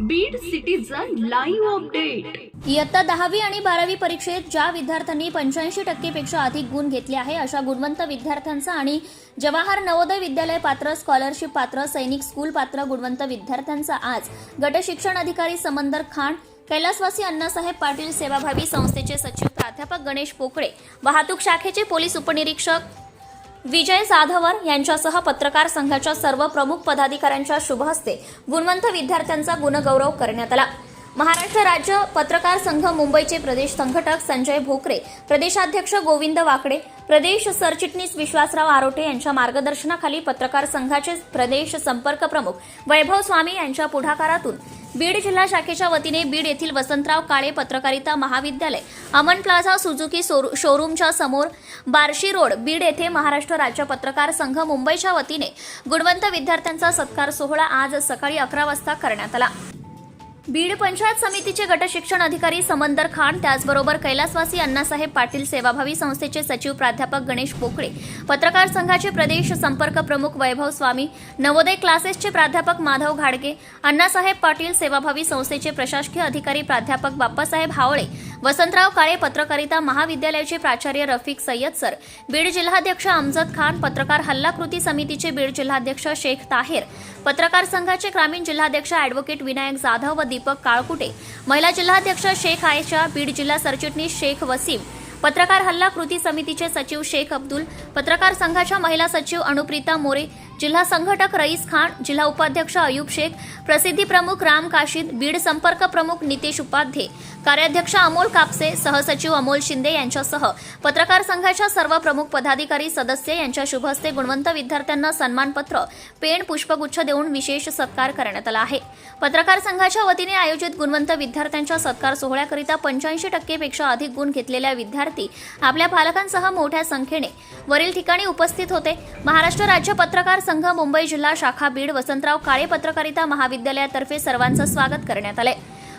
Beed citizen live update इयत्ता दहावी आणि बारावी परीक्षेत ज्या विद्यार्थ्यांनी पंच्याऐंशी टक्केपेक्षा अधिक गुण घेतले आहे अशा गुणवंत विद्यार्थ्यांचा आणि जवाहर नवोदय विद्यालय पात्र स्कॉलरशिप पात्र सैनिक स्कूल पात्र गुणवंत विद्यार्थ्यांचा आज गट शिक्षण अधिकारी समंदर खान कैलासवासी अण्णासाहेब पाटील सेवाभावी संस्थेचे सचिव प्राध्यापक गणेश पोकळे वाहतूक शाखेचे पोलीस उपनिरीक्षक विजय जाधवर यांच्यासह पत्रकार संघाच्या सर्व प्रमुख पदाधिकाऱ्यांच्या शुभ हस्ते गुणवंत विद्यार्थ्यांचा गुणगौरव करण्यात आला. महाराष्ट्र राज्य पत्रकार संघ मुंबईचे प्रदेश संघटक संजय भोकरे प्रदेशाध्यक्ष गोविंद वाकडे प्रदेश सरचिटणीस विश्वासराव आरोटे यांच्या मार्गदर्शनाखाली पत्रकार संघाचे प्रदेश संपर्क प्रमुख वैभव स्वामी यांच्या पुढाकारातून बीड जिल्हा शाखेच्या वतीने बीड येथील वसंतराव काळे पत्रकारिता महाविद्यालय अमन प्लाझा सुझुकी सोरू- शोरूमच्या समोर बार्शी रोड बीड येथे महाराष्ट्र राज्य पत्रकार संघ मुंबईच्या वतीने गुणवंत विद्यार्थ्यांचा सत्कार सोहळा आज सकाळी अकरा वाजता करण्यात आला. बीड पंचायत समितीचे गट शिक्षण अधिकारी समंदर खान त्याचबरोबर कैलासवासी अण्णासाहेब पाटील सेवाभावी संस्थेचे सचिव प्राध्यापक गणेश पोकळे पत्रकार संघाचे प्रदेश संपर्क प्रमुख वैभव स्वामी नवोदय क्लासेसचे प्राध्यापक माधव घाडगे अण्णासाहेब पाटील सेवाभावी संस्थेचे प्रशासकीय अधिकारी प्राध्यापक बाप्पासाहेब हावळे वसंतराव काळे पत्रकारिता महाविद्यालयाचे प्राचार्य रफिक सय्यद सर बीड जिल्हाध्यक्ष अमजद खान पत्रकार हल्ला कृती समितीचे बीड जिल्हाध्यक्ष शेख ताहेर पत्रकार संघाचे ग्रामीण जिल्हाध्यक्ष अॅडव्होकेट विनायक जाधव व दीपक काळकुटे. महिला जिल्हाध्यक्ष शेख आयशा बीड जिल्हा सरचिटणीस शेख वसीम पत्रकार हल्ला कृती समितीचे सचिव शेख अब्दुल पत्रकार संघाच्या महिला सचिव अनुप्रिता मोरे जिल्हा संघटक रईस खान जिल्हा उपाध्यक्ष अयूब शेख प्रसिद्धी प्रमुख राम काशीद बीड संपर्क प्रमुख नितेश उपाध्ये. कार्याध्यक्ष अमोल कापसे सहसचिव अमोल शिंदे यांच्यासह पत्रकार संघाच्या सर्व प्रमुख पदाधिकारी सदस्य यांच्या शुभहस्ते गुणवंत विद्यार्थ्यांना सन्मानपत्र पेन पुष्पगुच्छ देऊन विशेष सत्कार करण्यात आला आहे. पत्रकार संघाच्या वतीने आयोजित गुणवंत विद्यार्थ्यांच्या सत्कार सोहळ्याकरिता पंच्याऐंशी टक्केपेक्षा अधिक गुण घेतलेल्या विद्यार्थी आपल्या पालकांसह मोठ्या संख्येने वरील ठिकाणी उपस्थित होते. महाराष्ट्र राज्य पत्रकार संघ मुंबई जिल्हा शाखा बीड वसंतराव काळे पत्रकारिता महाविद्यालयातर्फे सर्वांचं स्वागत करण्यात आलंय.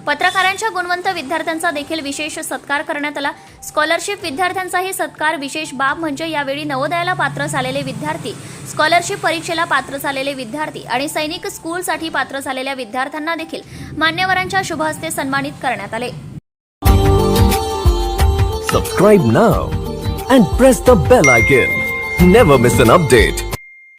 पत्रकारांच्या गुणवंत विद्यार्थ्यांचा देखील विशेष सत्कार करण्यात आला स्कॉलरशिप विद्यार्थ्यांचाही सत्कार विशेष बाब म्हणजे यावेळी नवोदयाला पात्र झालेले विद्यार्थी स्कॉलरशिप परीक्षेला पात्र झालेले विद्यार्थी आणि सैनिक स्कूलसाठी पात्र झालेल्या विद्यार्थ्यांना देखील मान्यवरांच्या शुभहस्ते सन्मानित करण्यात आले Subscribe now and press the bell icon. Never miss an update.